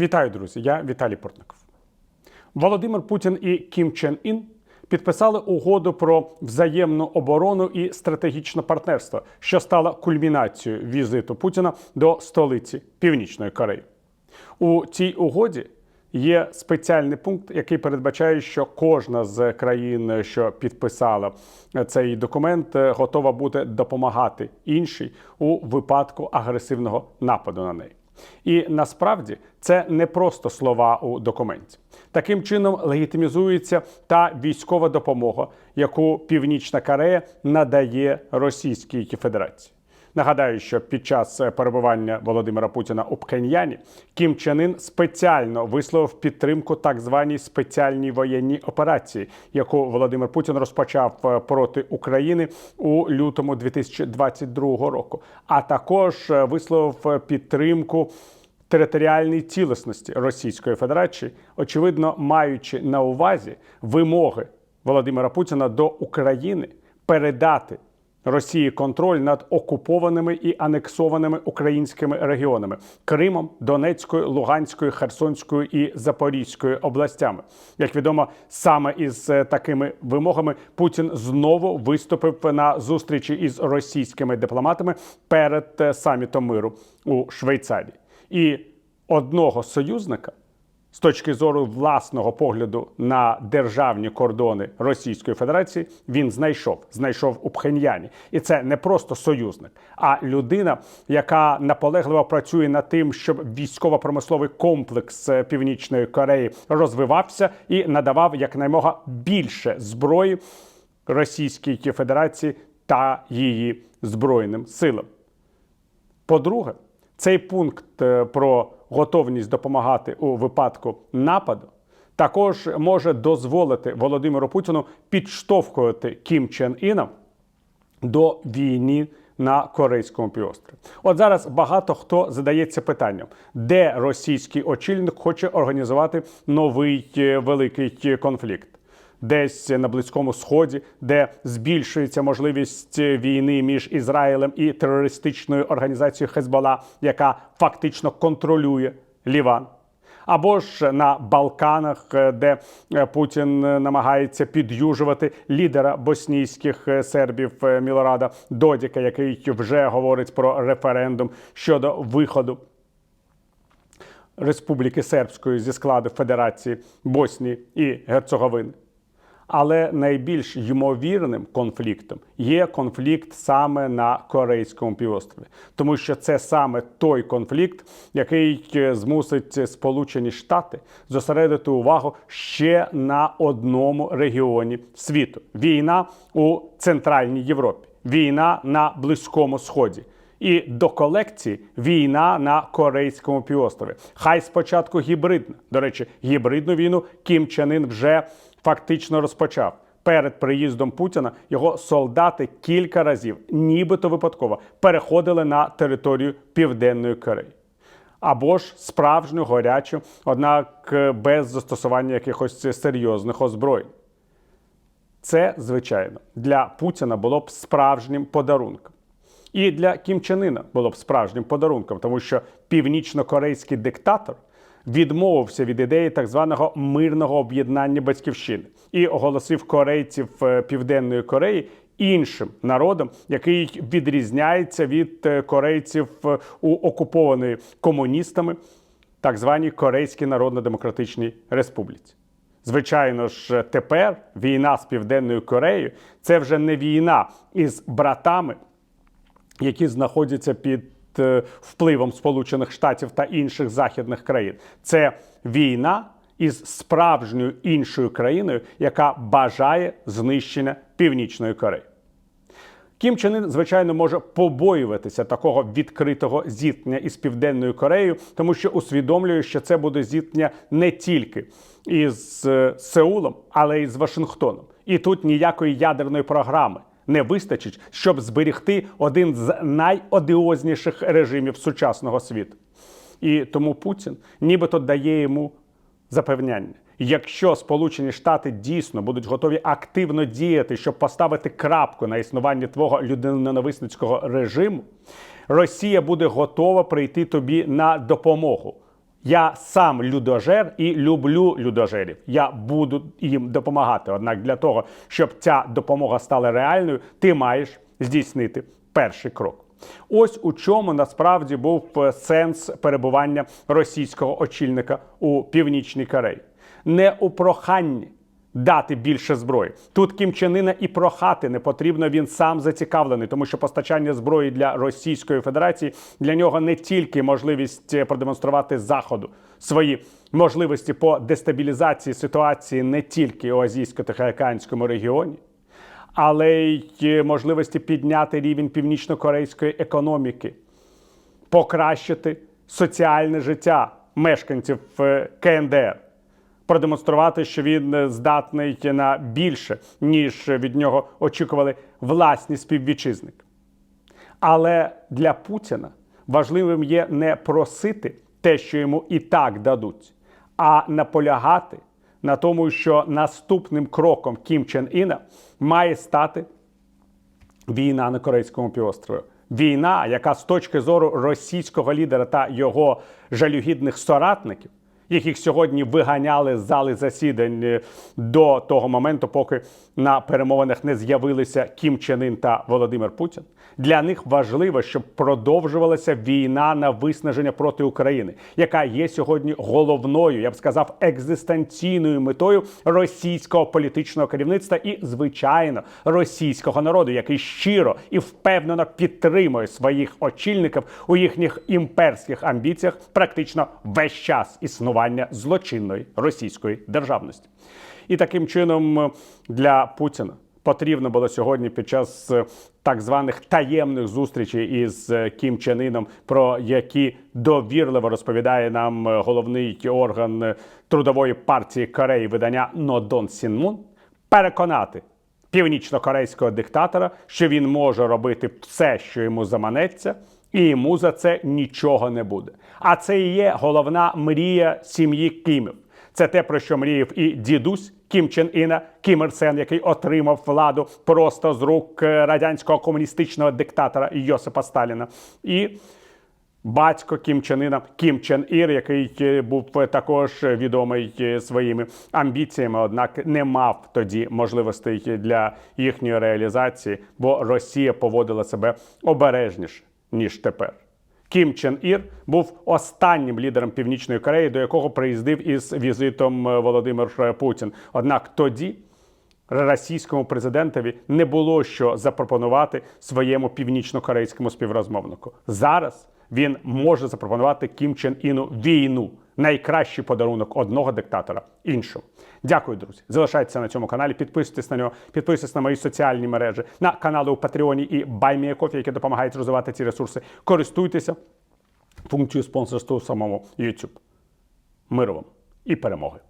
Вітаю, друзі! Я Віталій Портников. Володимир Путін і Кім Чен Ін підписали угоду про взаємну оборону і стратегічне партнерство, що стало кульмінацією візиту Путіна до столиці Північної Кореї. У цій угоді є спеціальний пункт, який передбачає, що кожна з країн, що підписала цей документ, готова буде допомагати іншій у випадку агресивного нападу на неї. І насправді це не просто слова у документі. Таким чином легітимізується та військова допомога, яку Північна Корея надає Російській Федерації. Нагадаю, що під час перебування Володимира Путіна у Пхеньяні Кім Чен Ін спеціально висловив підтримку так званій спеціальній воєнній операції, яку Володимир Путін розпочав е, проти України у лютому 2022 року, а також е, висловив е, підтримку територіальній цілісності Російської Федерації, очевидно, маючи на увазі вимоги Володимира Путіна до України передати Росії контроль над окупованими і анексованими українськими регіонами Кримом, Донецькою, Луганською, Херсонською і Запорізькою областями. Як відомо, саме із е, такими вимогами Путін знову виступив на зустрічі із російськими дипломатами перед е, самітом миру у Швейцарії. І одного союзника з точки зору власного погляду на державні кордони Російської Федерації він знайшов, знайшов у Пхеньяні, і це не просто союзник, а людина, яка наполегливо працює над тим, щоб військово-промисловий комплекс е, Північної Кореї розвивався і надавав якнаймога більше зброї Російській Федерації та її збройним силам. По-друге, цей пункт е, про готовність допомагати у випадку нападу також може дозволити Володимиру Путіну підштовхувати Кім Чен Іна до війни на Корейському півострові. От зараз багато хто задається питанням, де російський очільник хоче організувати новий е, великий конфлікт. Десь на близькому сході, де збільшується можливість війни між Ізраїлем і терористичною організацією Хезбола, яка фактично контролює Ліван. Або ж на Балканах, е, де е, Путін намагається підюжувати лідера боснійських е, сербів Мілорада Додіка, який вже говорить про референдум щодо виходу Республіки Сербської зі складу Федерації Боснії і Герцеговини. Але найбільш ймовірним конфліктом є конфлікт саме на Корейському півострові, тому що це саме той конфлікт, який е, змусить Сполучені Штати зосередити увагу ще на одному регіоні світу: війна у Центральній Європі, війна на Близькому Сході. І до колекції війна на Корейському півострові. Хай спочатку гібридна. До речі, гібридну війну Кім Чен Ін вже фактично розпочав. Перед приїздом Путіна його солдати кілька разів, нібито випадково, переходили на територію Південної Кореї. Або ж справжню гарячу, однак е, без застосування якихось серйозних озброєнь. Це, звичайно, для Путіна було б справжнім подарунком. І для Кім Чен Іна було б справжнім подарунком, тому що північно-корейський диктатор відмовився від ідеї так званого мирного об'єднання батьківщини і оголосив корейців е, Південної Кореї іншим народом, який відрізняється від е, корейців е, у окупованої комуністами, так званій Корейській Народно-Демократичній Республіці. Звичайно ж, тепер війна з Південною Кореєю це вже не війна із братами, які знаходяться під е, впливом Сполучених Штатів та інших західних країн. Це війна із справжньою іншою країною, яка бажає знищення Північної Кореї. Кім Чен Ін, звичайно, може побоюватися такого відкритого зіткнення із Південною Кореєю, тому що усвідомлює, що це буде зіткнення не тільки із е, Сеулом, але й з Вашингтоном. І тут ніякої ядерної програми не вистачить, щоб зберегти один з найодіозніших режимів сучасного світу. І тому Путін нібито дає йому запевняння. Якщо Сполучені Штати дійсно будуть готові активно діяти, щоб поставити крапку на існуванні твого людиноненависницького режиму, Росія буде готова прийти тобі на допомогу Я сам людожер і люблю людожерів. Я буду їм допомагати. Однак для того, щоб ця допомога стала реальною, ти маєш здійснити перший крок. Ось у чому насправді був сенс перебування російського очільника у північній Кореї. Не у проханні дати більше зброї. Тут Кім Чен Іна і прохати не потрібно. Він сам зацікавлений, тому що постачання зброї для Російської Федерації для нього не тільки можливість е, продемонструвати заходу свої можливості по дестабілізації ситуації не тільки у азійсько-тихоокеанському регіоні але й е, можливості підняти рівень північно-корейської економіки, покращити соціальне життя мешканців е, КНДР, продемонструвати, що він е, здатний на більше, ніж від нього очікували власні співвітчизники. Але для Путіна важливим є не просити те, що йому і так дадуть, а наполягати на тому, що наступним кроком Кім Чен Іна має стати війна на Корейському півострові. Війна, яка з точки зору російського лідера та його жалюгідних соратників, яких сьогодні виганяли з зали засідань е, до того моменту, поки на перемовинах не з'явилися Кім Чен Ін та Володимир Путін. Для них важливо, щоб продовжувалася війна на виснаження проти України, яка є сьогодні головною, я б сказав, екзистенційною метою російського політичного керівництва і, звичайно, російського народу, який щиро і впевнено підтримує своїх очільників у їхніх імперських амбіціях практично весь час існування злочинної російської державності. І таким чином е, для Путіна потрібно було сьогодні під час е, так званих таємних зустрічей із е, Кім Чен Іном, про які довірливо розповідає нам головний орган трудової партії Кореї видання Нодон Сінмун, переконати північно-корейського диктатора, що він може робити все, що йому заманеться, і йому за це нічого не буде. А це і є головна мрія сім'ї Кімів. Це те, про що мріяв і дідусь Кім Чен Іна, Кім Ір Сен, який отримав владу просто з рук е, радянського комуністичного диктатора Йосипа Сталіна. І батько Кім Чен Іна, Кім Чен Ір, який е, був також відомий е, своїми амбіціями, однак не мав тоді можливостей для їхньої реалізації, бо Росія поводила себе обережніше ніж тепер. Кім Чен Ір був останнім лідером Північної Кореї, до якого приїздив із візитом е, Володимир Путін. Однак тоді російському президентові не було що запропонувати своєму північно-корейському співрозмовнику. Зараз він може запропонувати Кім Чен Іну війну. Найкращий подарунок одного диктатора іншому. Дякую, друзі. Залишайтеся на цьому каналі, підписуйтесь на нього, підписуйтесь на мої соціальні мережі, на канали у Патреоні і BuyMeACoffee, які допомагають розвивати ці ресурси. Користуйтеся функцією спонсорства у самому YouTube. Миру вам і перемоги!